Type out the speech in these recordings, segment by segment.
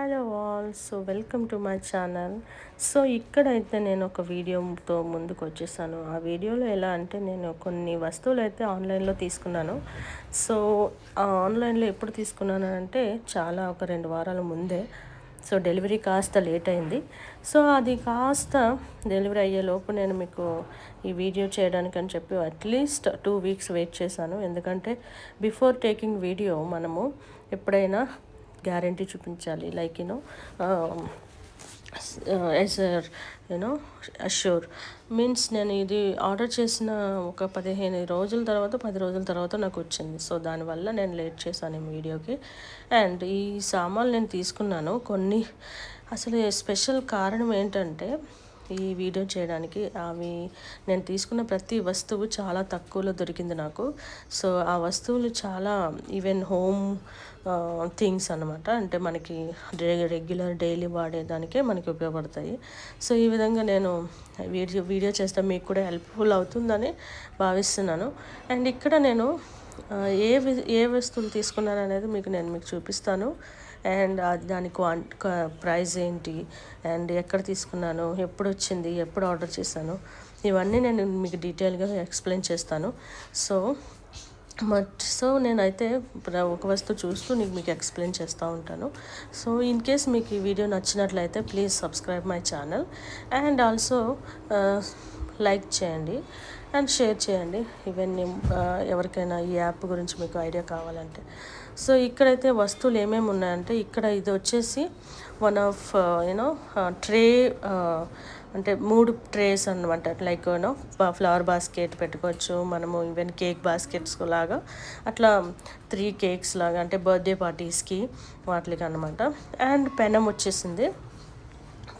Hello all. So welcome to my channel. So ఇక్కడైతే నేను ఒక వీడియోతో ముందుకు వచ్చేసాను. ఆ వీడియోలో ఎలా అంటే నేను కొన్ని వస్తువులు అయితే ఆన్లైన్లో తీసుకున్నాను. సో ఆన్లైన్లో ఎప్పుడు తీసుకున్నాను అంటే చాలా ఒక రెండు వారాల ముందే. సో డెలివరీ కాస్త లేట్ అయింది. సో అది కాస్త డెలివరీ అయ్యే లోపు నేను మీకు ఈ వీడియో చేయడానికి అని చెప్పి అట్లీస్ట్ టూ వీక్స్ వెయిట్ చేశాను. ఎందుకంటే బిఫోర్ టేకింగ్ వీడియో మనము ఎప్పుడైనా గ్యారంటీ చూపించాలి like you know yes you know assure means నేను ఇది ఆర్డర్ చేసిన ఒక పదిహేను రోజుల తర్వాత పది రోజుల తర్వాత నాకు వచ్చింది. సో దానివల్ల నేను లేట్ చేశాను ఈ వీడియోకి. అండ్ ఈ సామాన్లు నేను తీసుకున్నాను. కొన్ని అసలు స్పెషల్ కారణం ఏంటంటే ఈ వీడియో చేయడానికి అవి నేను తీసుకున్న ప్రతి వస్తువు చాలా తక్కువలో దొరికింది నాకు. సో ఆ వస్తువులు చాలా ఈవెన్ హోమ్ థింగ్స్ అనమాట అంటే మనకి రెగ్యులర్ డైలీ వాడేదానికే మనకి ఉపయోగపడతాయి. సో ఈ విధంగా నేను వీడియో వీడియో చేస్తే మీకు కూడా హెల్ప్ఫుల్ అవుతుందని భావిస్తున్నాను. అండ్ ఇక్కడ నేను ఏ ఏ వస్తువులు తీసుకున్నాను అనేది మీకు నేను మీకు చూపిస్తాను. అండ్ దాని ప్రైస్ ఏంటి? అండ్ ఎక్కడ తీసుకున్నాను? ఎప్పుడు వచ్చింది? ఎప్పుడు ఆర్డర్ చేశాను? ఇవన్నీ నేను మీకు డీటెయిల్గా ఎక్స్ప్లెయిన్ చేస్తాను. సో మట్ సో నేనైతే ఒక వస్తువు చూస్తూ నీకు మీకు ఎక్స్ప్లెయిన్ చేస్తూ ఉంటాను. సో ఇన్ కేస్ మీకు ఈ వీడియో నచ్చినట్లయితే please subscribe my channel. And also like చేయండి. అండ్ షేర్ చేయండి. ఇవన్నీ ఎవరికైనా ఈ యాప్ గురించి మీకు ఐడియా కావాలంటే. సో ఇక్కడైతే వస్తువులు ఏమేమి ఉన్నాయంటే ఇక్కడ ఇది వచ్చేసి వన్ ఆఫ్ యూనో ట్రే అంటే మూడు ట్రేస్ అనమాట లైక్ యూనో ఫ్లవర్ బాస్కెట్ పెట్టుకోవచ్చు. మనము ఈవెన్ కేక్ బాస్కెట్స్ లాగా. అట్లా త్రీ కేక్స్ లాగా అంటే బర్త్డే పార్టీస్కి వాటికి అనమాట అండ్ పెనం వచ్చేసింది.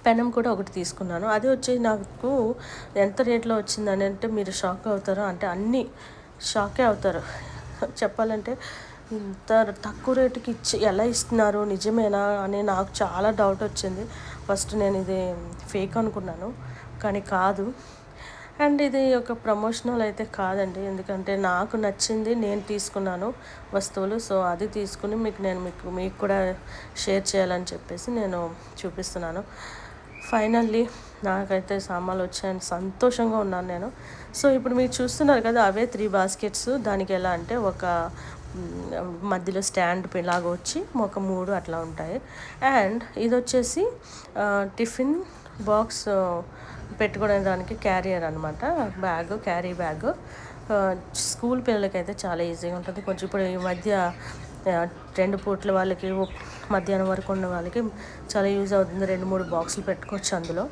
పెనం కూడా ఒకటి తీసుకున్నాను. అది వచ్చి నాకు ఎంత రేట్లో వచ్చిందని అంటే మీరు షాక్ అవుతారు? అంటే అన్నీ షాకే అవుతారు. చెప్పాలంటే ఇంత తక్కువ రేటుకి ఇచ్చి ఎలా ఇస్తున్నారు? నిజమేనా? అని నాకు చాలా డౌట్ వచ్చింది. ఫస్ట్ నేను ఇది ఫేక్ అనుకున్నాను కానీ కాదు. అండ్ ఇది ఒక ప్రమోషనల్ అయితే కాదండి. ఎందుకంటే నాకు నచ్చింది నేను తీసుకున్నాను వస్తువులు. సో అది తీసుకుని మీకు నేను మీకు మీకు కూడా షేర్ చేయాలని చెప్పేసి నేను చూపిస్తున్నాను. ఫైనల్లీ నాకైతే సామాన్లు వచ్చాయని సంతోషంగా ఉన్నాను నేను. సో ఇప్పుడు మీరు చూస్తున్నారు కదా అవే త్రీ బాస్కెట్స్. దానికి ఎలా అంటే ఒక మధ్యలో స్టాండ్ లాగా వచ్చి ఒక మూడు అట్లా ఉంటాయి. అండ్ ఇది వచ్చేసి టిఫిన్ బాక్స్ పెట్టుకోవడానికి క్యారియర్ అనమాట బ్యాగ్ క్యారీ బ్యాగ్. స్కూల్ పిల్లలకైతే చాలా ఈజీగా ఉంటుంది. కొంచెం ఇప్పుడు ఈ మధ్య రెండు పూట్ల వాళ్ళకి మధ్యాహ్నం వరకు ఉన్న వాళ్ళకి చాలా యూజ్ అవుతుంది. రెండు మూడు బాక్సులు పెట్టుకోవచ్చు అందులో.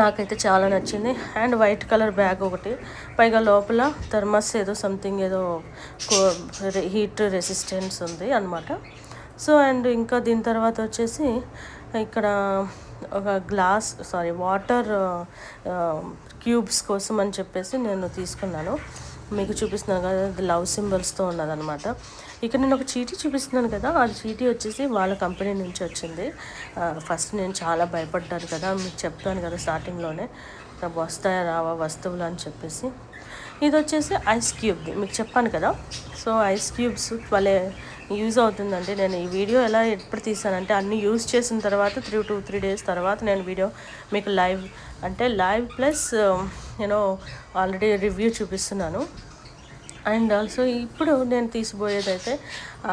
నాకైతే చాలా నచ్చింది. అండ్ వైట్ కలర్ బ్యాగ్ ఒకటి. పైగా లోపల థర్మస్ ఏదో సంథింగ్ ఏదో హీట్ రెసిస్టెన్స్ ఉంది అనమాట సో అండ్ ఇంకా దీని తర్వాత వచ్చేసి ఇక్కడ ఒక గ్లాస్ సారీ వాటర్ క్యూబ్స్ కోసం అని చెప్పేసి నేను తీసుకున్నాను. మీకు చూపిస్తున్నాను కదా అది లవ్ సింబల్స్తో ఉన్నదనమాట ఇక్కడ నేను ఒక చీటీ చూపిస్తున్నాను కదా ఆ చీటీ వచ్చేసి వాళ్ళ కంపెనీ నుంచి వచ్చింది. ఫస్ట్ నేను చాలా భయపడ్డాను కదా మీకు చెప్తాను కదా స్టార్టింగ్లోనే. వస్తాయా రావా వస్తువులు అని చెప్పేసి. ఇది వచ్చేసి ఐస్ క్యూబ్ది మీకు చెప్పాను కదా. సో ఐస్ క్యూబ్స్ వాళ్ళే యూజ్ అవుతుందండి. నేను ఈ వీడియో ఎలా ఎప్పుడు తీసానంటే అన్ని యూజ్ చేసిన తర్వాత త్రీ టూ త్రీ డేస్ తర్వాత నేను వీడియో మీకు లైవ్ అంటే లైవ్ ప్లస్ నేను ఆల్రెడీ రివ్యూ చూపిస్తున్నాను. అండ్ ఆల్సో ఇప్పుడు నేను తీసిపోయేదైతే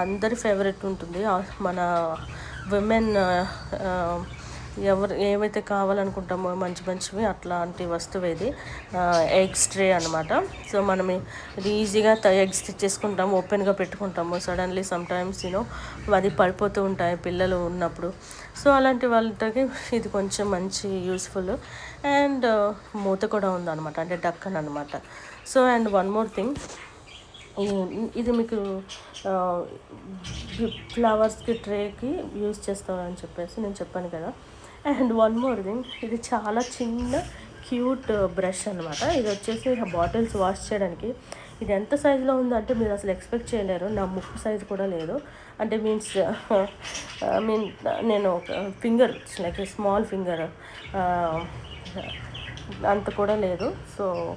అందరి ఫేవరెట్ ఉంటుంది. మన విమెన్ ఎవరు ఏవైతే కావాలనుకుంటామో మంచి మంచివి అట్లాంటి వస్తువు ఇది. ఎగ్స్ ట్రే అనమాట సో మనం ఇది ఈజీగా ఎగ్స్ తెచ్చేసుకుంటాము ఓపెన్గా పెట్టుకుంటాము. సడన్లీ సమ్టైమ్స్ యూనో అది పడిపోతూ ఉంటాయి పిల్లలు ఉన్నప్పుడు. సో అలాంటి వాళ్ళకి ఇది కొంచెం మంచి యూస్ఫుల్ అండ్ మూత కూడా ఉందన్నమాట. అంటే డక్కన్ అనమాట so and one more thing ఇది మీకు ఫ్లవర్స్కి ట్రేకి యూజ్ చేస్తామని చెప్పేసి నేను చెప్పాను కదా. అండ్ వన్ మోర్ థింగ్ ఇది చాలా చిన్న క్యూట్ uh, బ్రష్ అనమాట ఇది వచ్చేసి బాటిల్స్ వాష్ చేయడానికి. ఇది ఎంత సైజులో ఉందంటే మీరు అసలు ఎక్స్పెక్ట్ చేయలేరు. నా ముక్కు సైజు కూడా లేదు. అంటే means uh, uh, I mean నేను ఫింగర్ లైక్ స్మాల్ ఫింగర్ అంత కూడా లేదు. సో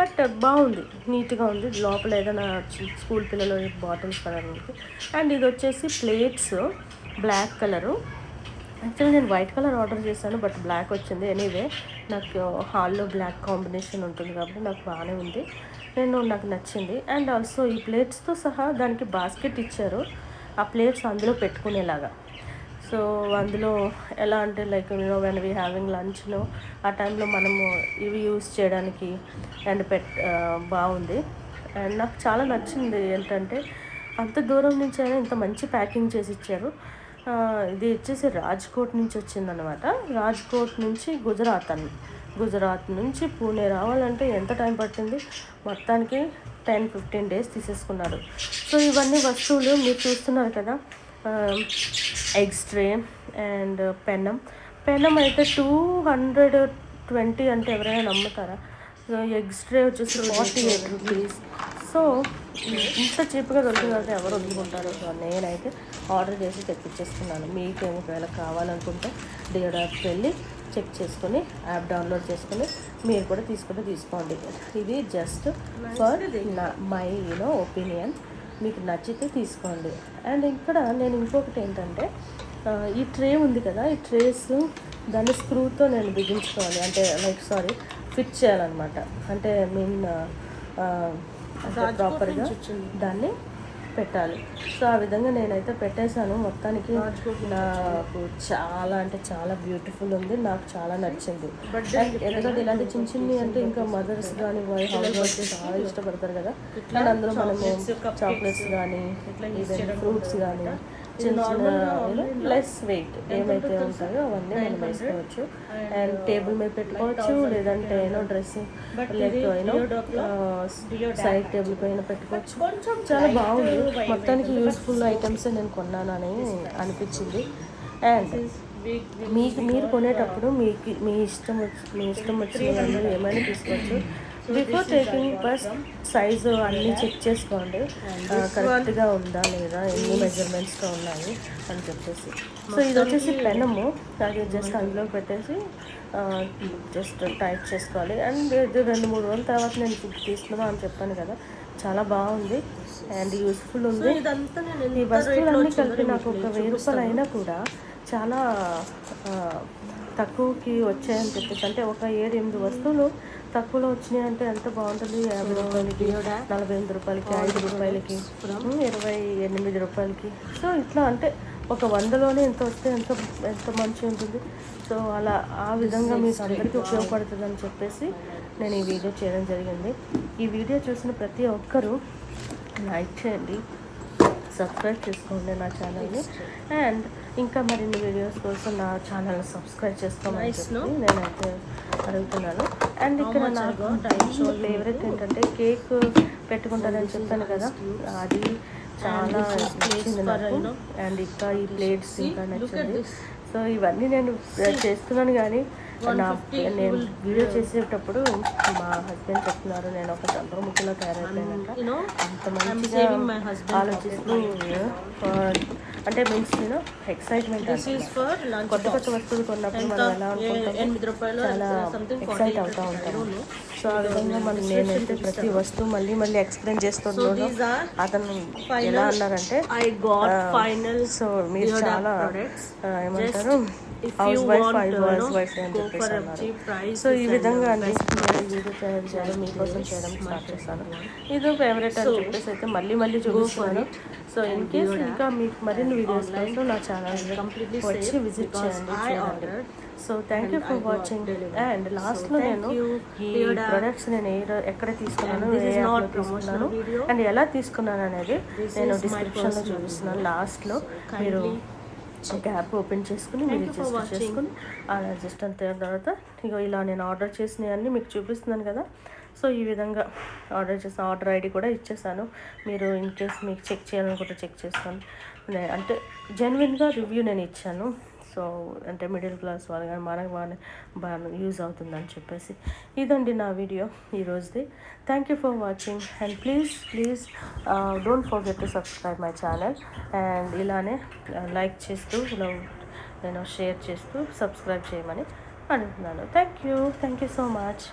బట్ బాగుంది. నీట్గా ఉంది. లోపల ఏదైనా స్కూల్ పిల్లలు బాటిల్స్ పడడానికి. అండ్ ఇది వచ్చేసి ప్లేట్స్ బ్లాక్ కలరు. యాక్చువల్లీ నేను వైట్ కలర్ ఆర్డర్ చేశాను బట్ బ్లాక్ వచ్చింది. ఎనీవే నాకు హాల్లో బ్లాక్ కాంబినేషన్ ఉంటుంది కాబట్టి నాకు బాగానే ఉంది. నేను నాకు నచ్చింది. అండ్ ఆల్సో ఈ ప్లేట్స్తో సహా దానికి బాస్కెట్ ఇచ్చారు. ఆ ప్లేట్స్ అందులో పెట్టుకునేలాగా. సో అందులో ఎలా అంటే like you know when we having లంచ్లో ఆ టైంలో మనము ఇవి యూస్ చేయడానికి అండ్ పెట్ బాగుంది. అండ్ నాకు చాలా నచ్చింది ఏంటంటే అంత దూరం నుంచి అయినా ఇంత మంచి ప్యాకింగ్ చేసి ఇచ్చారు. ఇది వచ్చేసి రాజ్కోట్ నుంచి వచ్చిందనమాట రాజ్కోట్ నుంచి గుజరాత్ అని గుజరాత్ నుంచి పూణే రావాలంటే ఎంత టైం పట్టింది? మొత్తానికి టెన్ ఫిఫ్టీన్ డేస్ తీసేసుకున్నారు. సో ఇవన్నీ వస్తువులు మీరు చూస్తున్నారు కదా. ఎగ్స్ ట్రే అండ్ పెనం పెనం అయితే టూ హండ్రెడ్ ట్వంటీ అంటే ఎవరైనా నమ్ముతారా? ఎగ్స్ ట్రే వచ్చేసి ఫార్టీ ఎయిట్ రూపీస్. సో ఇంత చీప్గా దొరికిందంటే ఎవరు వదులుకుంటారు? సో నేనైతే ఆర్డర్ చేసి తెప్పించేసుకున్నాను మీకు ఒకవేళ కావాలనుకుంటే డియర్ యాప్కి వెళ్ళి చెక్ చేసుకొని యాప్ డౌన్లోడ్ చేసుకొని మీరు కూడా తీసుకుంటే తీసుకోండి. ఇది జస్ట్ ఫర్ నా మై యూనో ఒపీనియన్. మీకు నచ్చితే తీసుకోండి. అండ్ ఇక్కడ నేను ఇంకొకటి ఏంటంటే ఈ ట్రే ఉంది కదా ఈ ట్రేస్ దాన్ని స్క్రూతో నేను బిగించుకోవాలి. అంటే లైక్ సారీ ఫిట్ చేయాలన్నమాట. అంటే మీన్ ప్రాపర్గా దాన్ని పెట్టాలి. సో ఆ విధంగా నేనైతే పెట్టేశాను. మొత్తానికి నాకు చాలా అంటే చాలా బ్యూటిఫుల్ ఉంది. నాకు చాలా నచ్చింది. ఎందుకంటే ఇలాంటి చిన్న చిన్ని అంటే ఇంకా మదర్స్ కానీ హౌస్ వైఫ్ చాలా ఇష్టపడతారు కదా. అందులో మనము చాక్లెట్స్ కానీ ఫ్రూట్స్ కానీ చిన్న చిన్న లెస్ వెయిట్ ఏమైతే ఉంటాయో అవన్నీ మనం వేసుకోవచ్చు. అండ్ టేబుల్ మీద పెట్టుకోవచ్చు లేదంటే ఏనో డ్రెస్సింగ్ ఏనో సైడ్ టేబుల్ పైన పెట్టుకోవచ్చు. చాలా బాగుంది. మొత్తానికి యూస్ఫుల్ ఐటమ్స్ నేను కొన్నానని అనిపించింది. అండ్ మీకు మీరు కొనేటప్పుడు మీకు మీ ఇష్టం వచ్చి మీ ఇష్టం వచ్చిన ఏమైనా తీసుకోవచ్చు. బిఫోర్ టేకింగ్ ఫస్ట్ సైజు అన్నీ చెక్ చేసుకోండి. కరెక్ట్గా ఉందా లేదా ఎన్ని మెజర్మెంట్స్తో ఉన్నాయి అని చెప్పేసి. సో ఇది వచ్చేసి పెనము. అది జస్ట్ అందులో పెట్టేసి జస్ట్ టైట్ చేసుకోవాలి. అండ్ రెండు మూడు రోజుల తర్వాత నేను ఫుడ్ తీసుకున్నాను అని చెప్పాను కదా. చాలా బాగుంది అండ్ యూస్ఫుల్ ఉంది. ఈ వస్తువులన్నీ కలిపి నాకు ఒక వెయ్యి రూపాయలు అయినా కూడా చాలా ఆ, తక్కువకి వచ్చాయని చెప్పేసి అంటే ఒక ఏడు ఎనిమిది వస్తువులు తక్కువలో వచ్చినాయి అంటే ఎంత బాగుంటుంది? యాభై రూపాయలకి నలభై ఎనిమిది రూపాయలకి ఐదు రూపాయలకి ఇరవై ఎనిమిది రూపాయలకి. సో ఇట్లా అంటే ఒక వందలోనే ఎంత వస్తే ఎంత ఎంత మంచి ఉంటుంది. సో అలా ఆ విధంగా మీకు అందరికీ ఉపయోగపడుతుంది అని చెప్పేసి నేను ఈ వీడియో చేయడం జరిగింది. ఈ వీడియో చూసిన ప్రతి ఒక్కరూ లైక్ చేయండి సబ్స్క్రైబ్ చేసుకోండి నా ఛానల్ని. అండ్ ఇంకా మరిన్ని వీడియోస్ కోసం నా ఛానల్ని సబ్స్క్రైబ్ చేసుకోమని చెప్పి నేనైతే అడుగుతున్నాను. అండ్ ఇక్కడ నాకు ఫేవరెట్ ఏంటంటే కేక్ పెట్టుకుంటానని చెప్పాను కదా. అది చాలా నచ్చింది నాకు. అండ్ ఇంకా ఈ ప్లేట్స్ ఇంకా నచ్చింది. సో ఇవన్నీ నేను చేస్తున్నాను కానీ నా నేను వీడియో చేసేటప్పుడు మా హస్బెండ్ చెప్తున్నారు. నేను ఒక చంద్రముఖిలో తయారైపోయానంట. అంత మంచిగా ఆలోచిస్తూ అంటే మీన్స్ నేను ఎక్సైట్మెంట్ కొత్త కొత్త వస్తువులు కొన్నప్పుడు మనం ఎలా అనుకుంటాం? చాలా ఎక్సైట్ అవుతూ ఉంటాం. సో ఆ విధంగా మనం నేనైతే ప్రతి వస్తువు మళ్ళీ మళ్ళీ ఎక్స్ప్లెయిన్ చేస్తున్నాను are అతను ఎలా అన్నారంటే సో మీరు చాలా ఏమంటారు? హౌస్ వైఫ్ హౌస్ వైఫ్ అని చెప్పేసి అన్నారు. సో ఈ విధంగా అండి వీడియో తయారు చేయడం మీకోసం చేయడం స్టార్ట్ చేశాను. ఇది ఫేవరెట్ అని చెప్పేసి అయితే మళ్ళీ మళ్ళీ చూపిస్తున్నాను. సో ఇన్ కేస్ ఇంకా మీకు మరిన్ని వీడియోస్ కోసం నా ఛానల్ completely వచ్చి విజిట్ చేయండి చూడండి. So thank you for watching. And లాస్ట్లో నేను ఈ. ప్రొడక్ట్స్ నేను ఏ ఎక్కడ తీసుకున్నాను ఏ తీసుకున్నాను. అండ్ ఎలా తీసుకున్నాను అనేది నేను డిస్క్రిప్షన్లో చూపిస్తున్నాను. లాస్ట్లో మీరు ఒక యాప్ ఓపెన్ చేసుకుని మీరు రిజిస్టర్. చేసుకుని ఆ రిజిస్టర్ అయిన తర్వాత ఇగో ఇలా నేను ఆర్డర్ చేసినవన్నీ మీకు చూపిస్తున్నాను కదా. సో ఈ విధంగా ఆర్డర్ చేసిన ఆర్డర్ ఐడి కూడా ఇచ్చేసాను. మీరు ఇన్ కేస్ మీకు చెక్ చేయాలనుకుంటే చెక్ చేసుకోండి. అంటే జెన్యున్గా రివ్యూ నేను ఇచ్చాను. సో అంటే మిడిల్ క్లాస్ వాళ్ళు కానీ మనకు బాగా బాగా యూజ్ అవుతుందని చెప్పేసి ఇదండి నా video ఈరోజుది thank you for watching and please please don't forget to subscribe my channel and ఇలానే uh, లైక్ చేస్తూ ఇలా నేను షేర్ చేస్తూ సబ్స్క్రైబ్ చేయమని అడుగుతున్నాను thank you thank you so much